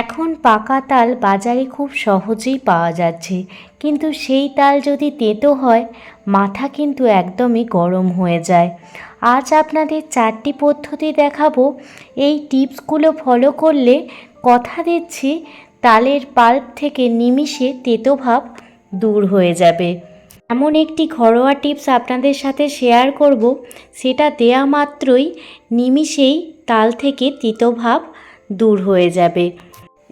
এখন পাকা তাল বাজারে খুব সহজেই পাওয়া যাচ্ছে। কিন্তু সেই তাল যদি তেতো হয়, মাথা কিন্তু একদমই গরম হয়ে যায়। আজ আপনাদের চারটি পদ্ধতি দেখাবো। এই টিপসগুলো ফলো করলে কথা দিচ্ছি, তালের পাল্প থেকে নিমিষে তেতো ভাব দূর হয়ে যাবে। এমন একটি ঘরোয়া টিপস আপনাদের সাথে শেয়ার করব, সেটা দেয়া মাত্রই নিমিষেই তাল থেকে তিতো ভাব দূর হয়ে যাবে।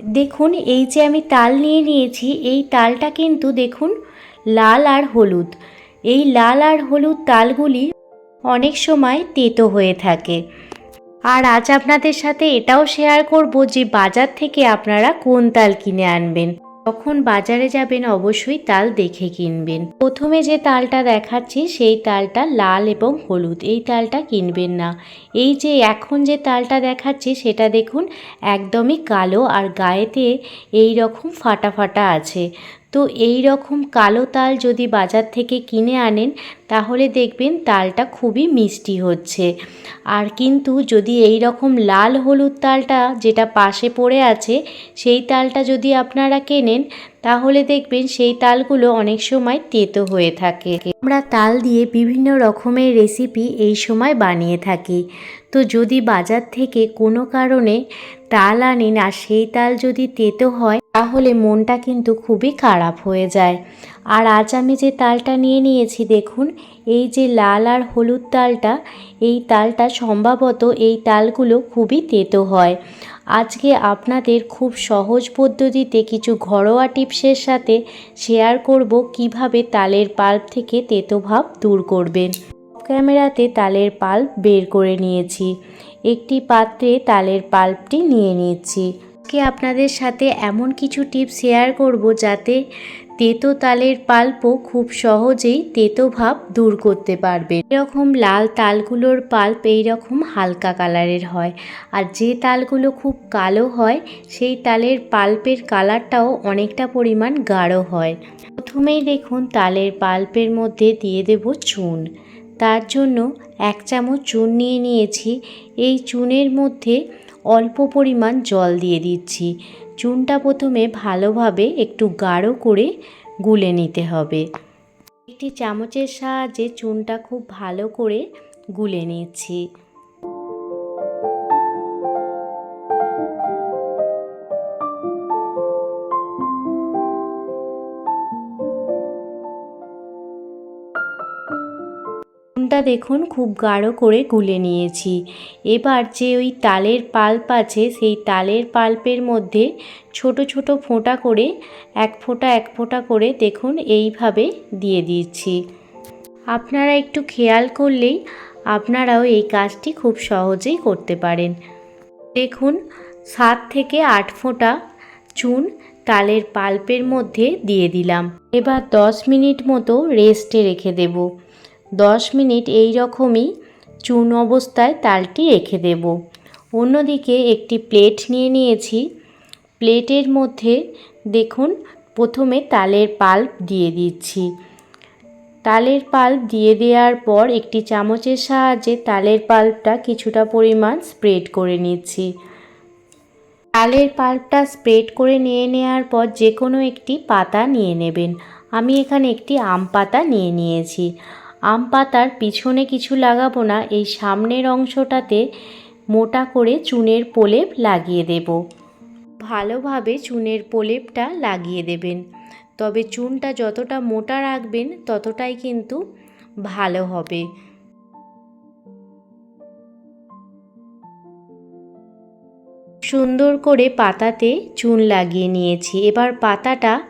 দেখুন, এই যে আমি তাল নিয়ে নিয়েছি, এই তালটা কিন্তু দেখুন লাল আর হলুদ। এই লাল আর হলুদ তালগুলি অনেক সময় তেতো হয়ে থাকে। আর আজ আপনাদের সাথে এটাও শেয়ার করব যে বাজার থেকে আপনারা কোন তাল কিনে আনবেন। যখন বাজারে যাবেন অবশ্যই তাল দেখে কিনবেন। প্রথমে যে তালটা দেখাচ্ছি, সেই তালটা লাল এবং হলুদ। এই তালটা কিনবেন না। এই যে এখন যে তালটা দেখাচ্ছি, সেটা দেখুন, একদমই কালো আর গায়েতে এই রকম ফাটা ফাটা আছে। তো এই রকম কালো তাল যদি বাজার থেকে কিনে আনেন, তাহলে দেখবেন তালটা খুবই মিষ্টি হচ্ছে। আর কিন্তু যদি এই রকম লাল হলুদ তালটা যেটা পাশে পড়ে আছে, সেই তালটা যদি আপনারা কেনেন, তাহলে দেখবেন সেই তালগুলো অনেক সময় তেতো হয়ে থাকে। আমরা তাল দিয়ে বিভিন্ন রকমের রেসিপি এই সময় বানিয়ে থাকি। তো যদি বাজার থেকে কোনো কারণে তাল আনেন আর সেই তাল যদি তেতো হয়, তাহলে মনটা কিন্তু খুবই খারাপ হয়ে যায়। আর আজ আমি যে তালটা নিয়ে নিয়েছি, দেখুন, এই যে লাল আর হলুদ তালটা, এই তালটা সম্ভবত এই তালগুলো খুবই তেতো হয়। আজকে আপনাদের খুব সহজ পদ্ধতিতে কিছু ঘরোয়া টিপসের সাথে শেয়ার করব কীভাবে তালের পাল্প থেকে তেতো ভাব দূর করবেন। ক্যামেরাতে তালের পাল্প বের করে নিয়েছি। একটি পাত্রে তালের পাল্পটি নিয়ে নিয়েছি। আজকে আপনাদের সাথে এমন কিছু টিপস শেয়ার করব যাতে তেতো তালের পাল্পও খুব সহজেই তেতো ভাব দূর করতে পারবে। এরকম লাল তালগুলোর পাল্প এইরকম হালকা কালারের হয়। আর যে তালগুলো খুব কালো হয়, সেই তালের পাল্পের কালারটাও অনেকটা পরিমাণ গাঢ় হয়। প্রথমেই দেখুন তালের পাল্পের মধ্যে দিয়ে দেব চুন। তার জন্য এক চামচ চুন নিয়ে নিয়েছি। এই চুনের মধ্যে অল্প পরিমাণ জল দিয়ে দিচ্ছি। চুনটা প্রথমে ভালোভাবে একটু গাঢ় করে গুলে নিতে হবে। একটি চামচের সাহায্যে চুনটা খুব ভালো করে গুলে নিচ্ছি। দেখুন, খুব গাঢ় করে গুলে নিয়েছি। এবার যে ওই তালের পাল্প আছে, সেই তালের পাল্পের মধ্যে ছোট ছোট ফোঁটা করে, এক ফোঁটা এক ফোঁটা করে দেখুন, এইভাবে দিয়ে দিচ্ছি। আপনারা একটু খেয়াল করলেই আপনারাও এই কাজটি খুব সহজেই করতে পারেন। দেখুন, সাত থেকে আট ফোঁটা চুন তালের পাল্পের মধ্যে দিয়ে দিলাম। এবার দশ মিনিট মতো রেস্টে রেখে দেবো। দশ মিনিট এই রকমই চুন অবস্থায় তালটি রেখে দেব। অন্যদিকে একটি প্লেট নিয়ে নিয়েছি। প্লেটের মধ্যে দেখুন, প্রথমে তালের পাল্প দিয়ে দিচ্ছি। তালের পাল্প দিয়ে দেওয়ার পর একটি চামচের সাহায্যে তালের পাল্পটা কিছুটা পরিমাণ স্প্রেড করে নিচ্ছি। তালের পাল্পটা স্প্রেড করে নিয়ে নেওয়ার পর যে কোনো একটি পাতা নিয়ে নেবেন। আমি এখানে একটি আম পাতা নিয়ে নিয়েছি। আম পাতার পিছনে কিছু লাগাবো না, এই সামনের অংশটাতে মোটা করে চুনের প্রলেপ লাগিয়ে দেব। ভালোভাবে চুনের প্রলেপটা লাগিয়ে দেবেন। তবে চুনটা যতটা মোটা রাখবেন, ততটাই কিন্তু ভালো হবে। সুন্দর করে পাতাতে চুন লাগিয়ে নিয়েছি। এবার পাতাটা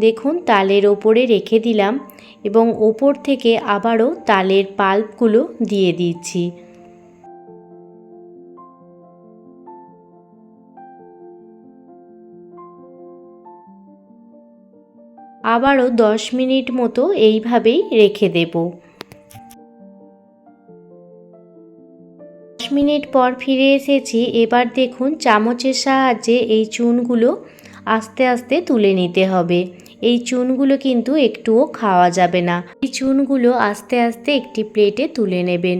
দেখুন, তালের ওপরে রেখে দিলাম এবং ওপর থেকে আবারও তালের পাল্পগুলো দিয়ে দিচ্ছি। আবারও দশ মিনিট মতো এইভাবেই রেখে দেব। দশ মিনিট পর ফিরে এসেছি। এবার দেখুন, চামচের সাহায্যে এই চুনগুলো আস্তে আস্তে তুলে নিতে হবে। এই চুনগুলো কিন্তু একটুও খাওয়া যাবে না। এই চুনগুলো আস্তে আস্তে একটি প্লেটে তুলে নেবেন।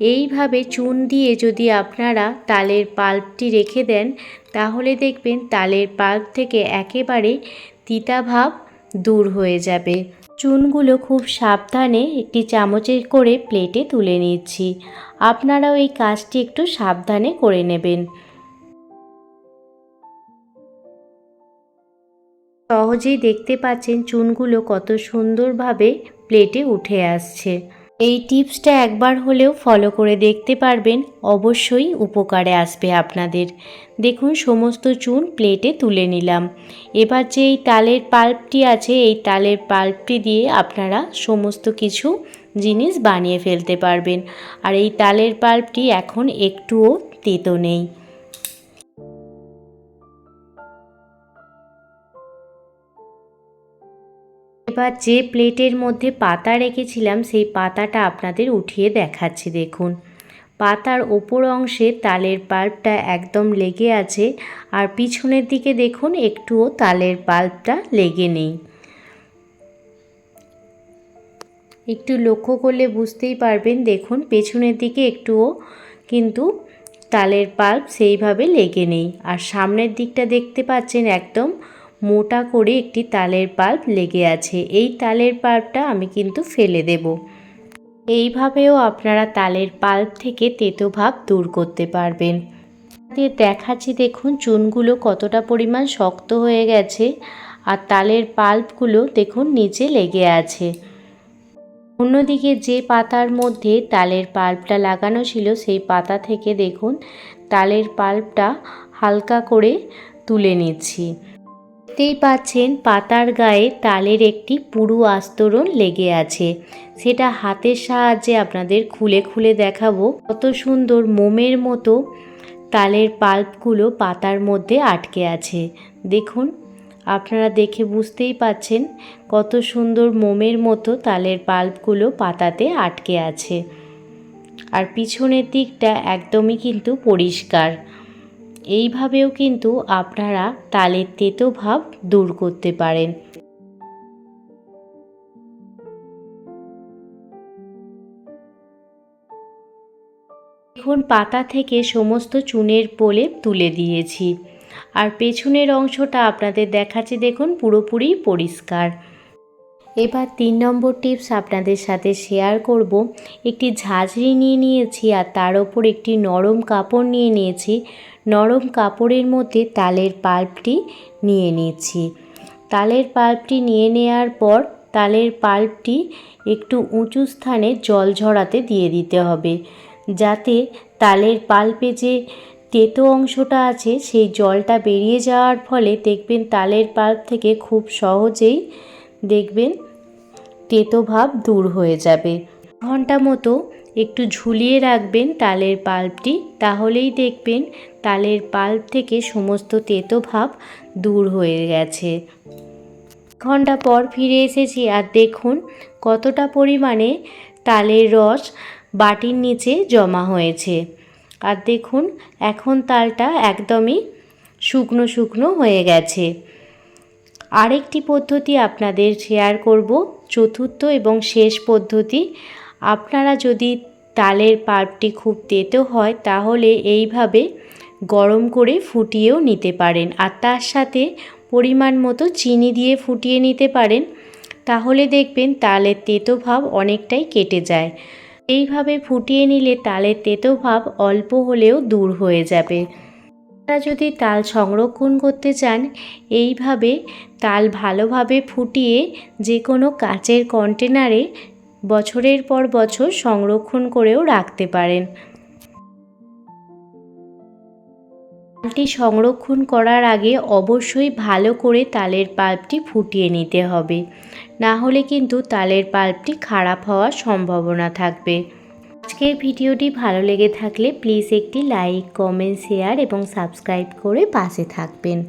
এইভাবে চুন দিয়ে যদি আপনারা তালের পাল্পটি রেখে দেন, তাহলে দেখবেন তালের পাল্প থেকে একেবারে তিতা ভাব দূর হয়ে যাবে। চুনগুলো খুব সাবধানে একটি চামচে করে প্লেটে তুলে নিচ্ছি। আপনারাও এই কাজটি একটু সাবধানে করে নেবেন। সহজেই দেখতে পাচ্ছেন চুনগুলো কত সুন্দরভাবে প্লেটে উঠে আসছে। এই টিপসটা একবার হলেও ফলো করে দেখতে পারবেন, অবশ্যই উপকারে আসবে আপনাদের। দেখুন, সমস্ত চুন প্লেটে তুলে নিলাম। এবার যে এই তালের পাল্পটি আছে, এই তালের পাল্পটি দিয়ে আপনারা সমস্ত কিছু জিনিস বানিয়ে ফেলতে পারবেন। আর এই তালের পাল্পটি এখন একটুও তেতো নেই। এবার যে প্লেটের মধ্যে পাতা রেখেছিলাম, সেই পাতাটা আপনাদের উঠিয়ে দেখাচ্ছি, দেখুন। পাতার ওপর অংশে তালের পাল্পটা একদম লেগে আছে, আর পিছনের দিকে দেখুন, একটুও তালের পাল্পটা লেগে নেই। একটু লক্ষ্য করলে বুঝতেই পারবেন, দেখুন, পেছনের দিকে একটুও কিন্তু তালের পাল্প সেইভাবে লেগে নেই। আর সামনের দিকটা দেখতে পাচ্ছেন একদম মোটা করে একটি তালের পাল্প লেগে আছে। এই তালের পাল্পটা আমি কিন্তু ফেলে দেব। এইভাবেও আপনারা তালের পাল্প থেকে তেতো ভাব দূর করতে পারবেন। দিয়ে দেখাচ্ছি, দেখুন, চুনগুলো কতটা পরিমাণ শক্ত হয়ে গেছে আর তালের পাল্পগুলো দেখুন নিচে লেগে আছে। অন্যদিকে যে পাতার মধ্যে তালের পাল্পটা লাগানো ছিল, সেই পাতা থেকে দেখুন তালের পাল্পটা হালকা করে তুলে নিচ্ছি। দেখতেই পাচ্ছেন পাতার গায়ে তালের একটি পুরু আস্তরণ লেগে আছে। সেটা হাতের সাহায্যে আপনাদের খুলে খুলে দেখাবো। কত সুন্দর মোমের মতো তালের পাল্পগুলো পাতার মধ্যে আটকে আছে। দেখুন, আপনারা দেখে বুঝতেই পাচ্ছেন কত সুন্দর মোমের মতো তালের পাল্পগুলো পাতাতে আটকে আছে। আর পিছনের দিকটা একদমই কিন্তু পরিষ্কার। এইভাবেও কিন্তু আপনারা তালের তেতো ভাব দূর করতে পারেন। এখন পাতা থেকে সমস্ত চুনের প্রলেপ তুলে দিয়েছি। আর পেছনের অংশটা আপনাদের দেখাচ্ছি, দেখুন, পুরোপুরি পরিষ্কার। এবার তিন নম্বর টিপস আপনাদের সাথে শেয়ার করব। একটি ঝাঁঝরি নিয়ে নিয়েছি আর তার ওপর একটি নরম কাপড় নিয়ে নিয়েছি। নরম কাপড়ের মধ্যে তালের পাল্পটি নিয়ে নিচ্ছি তালের পাল্পটি নিয়ে নেওয়ার পর তালের পাল্পটি একটু উঁচু স্থানে জল ঝরাতে দিয়ে দিতে হবে, যাতে তালের পাল্পে যে তেতো অংশটা আছে সেই জলটা বেরিয়ে যাওয়ার ফলে দেখবেন তালের পাল্প থেকে খুব সহজেই দেখবেন তেতো ভাব দূর হয়ে যাবে। ঘণ্টা মতো একটু ঝুলিয়ে রাখবেন তালের পাল্পটি, তাহলেই দেখবেন তালের পাল্প থেকে সমস্ত তেতো ভাব দূর হয়ে গেছে। ঘণ্টা পর ফিরে এসেছি আর দেখুন কতটা পরিমাণে তালের রস বাটির নিচে জমা হয়েছে। আর দেখুন এখন তালটা একদমই শুকনো শুকনো হয়ে গেছে। আরেকটি পদ্ধতি আপনাদের শেয়ার করব, চতুর্থ এবং শেষ পদ্ধতি আপনারা যদি তালের পাল্পটি খুব তেতো হয়, তাহলে এইভাবে গরম করে ফুটিয়েও নিতে পারেন। আর তার সাথে পরিমাণ মতো চিনি দিয়ে ফুটিয়ে নিতে পারেন। তাহলে দেখবেন তালের তেতো ভাব অনেকটাই কেটে যায়। এইভাবে ফুটিয়ে নিলে তালের তেতো ভাব অল্প হলেও দূর হয়ে যাবে। আপনারা যদি তাল সংরক্ষণ করতে চান, এইভাবে তাল ভালোভাবে ফুটিয়ে যে কোনো কাচের কন্টেনারে বছরের পর বছর সংরক্ষণ করেও রাখতে পারেন। তালটি সংরক্ষণ করার আগে অবশ্যই ভালো করে তালের পাল্পটি ফুটিয়ে নিতে হবে। না হলে কিন্তু তালের পাল্পটি খারাপ হওয়ার সম্ভাবনা থাকবে। আজকের ভিডিওটি ভালো লেগে থাকলে প্লিজ একটি লাইক, কমেন্ট, শেয়ার এবং সাবস্ক্রাইব করে পাশে থাকবেন।